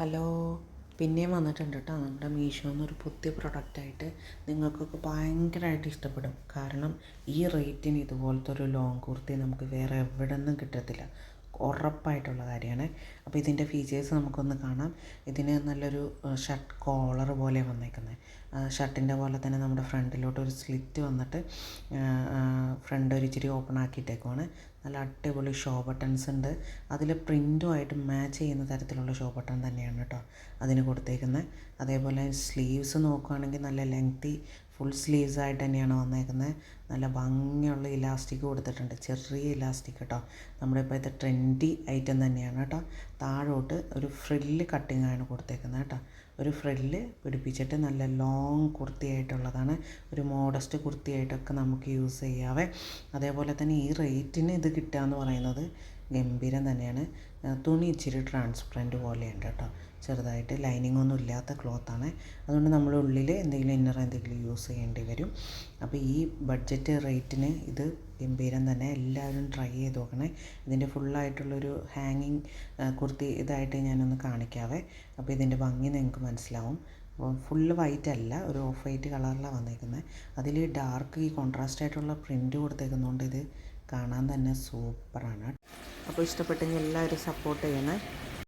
Hello. പിന്നെയും വന്നിട്ടുണ്ട് കേട്ടോ നമ്മുടെ മീഷോ എന്നൊരു പുതിയ പ്രൊഡക്റ്റായിട്ട് നിങ്ങൾക്കൊക്കെ ഭയങ്കരമായിട്ട് ഇഷ്ടപ്പെടും. കാരണം ഈ റേറ്റിന് ഇതുപോലത്തെ ഒരു ലോങ് കുർത്തി നമുക്ക് വേറെ എവിടെ നിന്നും കിട്ടത്തില്ല. ഉറപ്പായിട്ടുള്ള കാര്യമാണ്. അപ്പോൾ ഇതിന്റെ ഫീച്ചേഴ്സ് നമുക്കൊന്ന് കാണാം. ഇതിന് നല്ലൊരു ഷർട്ട് കോളർ പോലെ വന്നേക്കുന്നത് ഷർട്ടിന്റെ പോലെ തന്നെ നമ്മുടെ ഫ്രണ്ടിലോട്ട് ഒരു സ്ലിറ്റ് വന്നിട്ട് ഫ്രണ്ട് ഒരു ഇച്ചിരി ഓപ്പൺ ആക്കിയിട്ടേക്കുവാണ്. നല്ല അടിപൊളി ഷോ ബട്ടൺസ് ഉണ്ട്. അതിൽ പ്രിന്റുമായിട്ട് മാച്ച് ചെയ്യുന്ന തരത്തിലുള്ള ഷോ ബട്ടൺ തന്നെയാണ് കേട്ടോ അതിന് കൊടുത്തേക്കുന്നത് അതേപോലെ സ്ലീവ്സ് നോക്കുകയാണെങ്കിൽ നല്ല ലെങ്തി ഫുൾ സ്ലീവ്സ് ആയിട്ട് തന്നെയാണ് വന്നേക്കുന്നത്. നല്ല ഭംഗിയുള്ള ഇലാസ്റ്റിക് കൊടുത്തിട്ടുണ്ട്. ചെറിയ ഇലാസ്റ്റിക് കേട്ടോ നമ്മുടെ ഇപ്പോഴത്തെ ട്രെൻഡി ഐറ്റം തന്നെയാണ് കേട്ടോ താഴോട്ട് ഒരു ഫ്രില്ല് കട്ടിങ് ആണ് കൊടുത്തേക്കുന്നത് കേട്ടോ ഒരു ഫ്രില്ല് പിടിപ്പിച്ചിട്ട് നല്ല ലോങ് കുർത്തിയായിട്ടുള്ളതാണ് ഒരു മോഡസ്റ്റ് കുർത്തിയായിട്ടൊക്കെ നമുക്ക് യൂസ് ചെയ്യാവേ. അതേപോലെ തന്നെ ഈ റേറ്റിന് ഇത് കിട്ടുക എന്ന് പറയുന്നത് ഗംഭീരം തന്നെയാണ്. തുണി ഇച്ചിരി ട്രാൻസ്പെറന്റ് പോലെയുണ്ട് കേട്ടോ. ചെറുതായിട്ട് ലൈനിങ് ഒന്നും ഇല്ലാത്ത ക്ലോത്താണ് അതുകൊണ്ട് നമ്മൾ ഉള്ളിൽ എന്തെങ്കിലും ഇന്നർ എന്തെങ്കിലും യൂസ് ചെയ്യേണ്ടി വരും. അപ്പോൾ ഈ ബഡ്ജറ്റ് റേറ്റിന് ഇത് ഗംഭീരം തന്നെ. എല്ലാവരും ട്രൈ ചെയ്ത് നോക്കണേ. ഇതിന്റെ ഫുള്ളായിട്ടുള്ളൊരു ഹാങ്ങിങ് കുർത്തി ഇതായിട്ട് ഞാനൊന്ന് കാണിക്കാവേ. അപ്പോൾ ഇതിന്റെ ഭംഗി നിങ്ങൾക്ക് മനസ്സിലാവും. ഫുള്ള് വൈറ്റ് അല്ല ഒരു ഓഫ് വൈറ്റ് കളറിലാണ് വന്നേക്കുന്നത് അതിൽ ഡാർക്ക് ഈ കോൺട്രാസ്റ്റ് ആയിട്ടുള്ള പ്രിന്റ് കൊടുത്തേക്കുന്നതുകൊണ്ട് ഇത് കാണാൻ തന്നെ സൂപ്പറാണ് ഇഷ്ടപ്പെട്ടെങ്കിൽ എല്ലാവരും സപ്പോർട്ട് ചെയ്യണേ.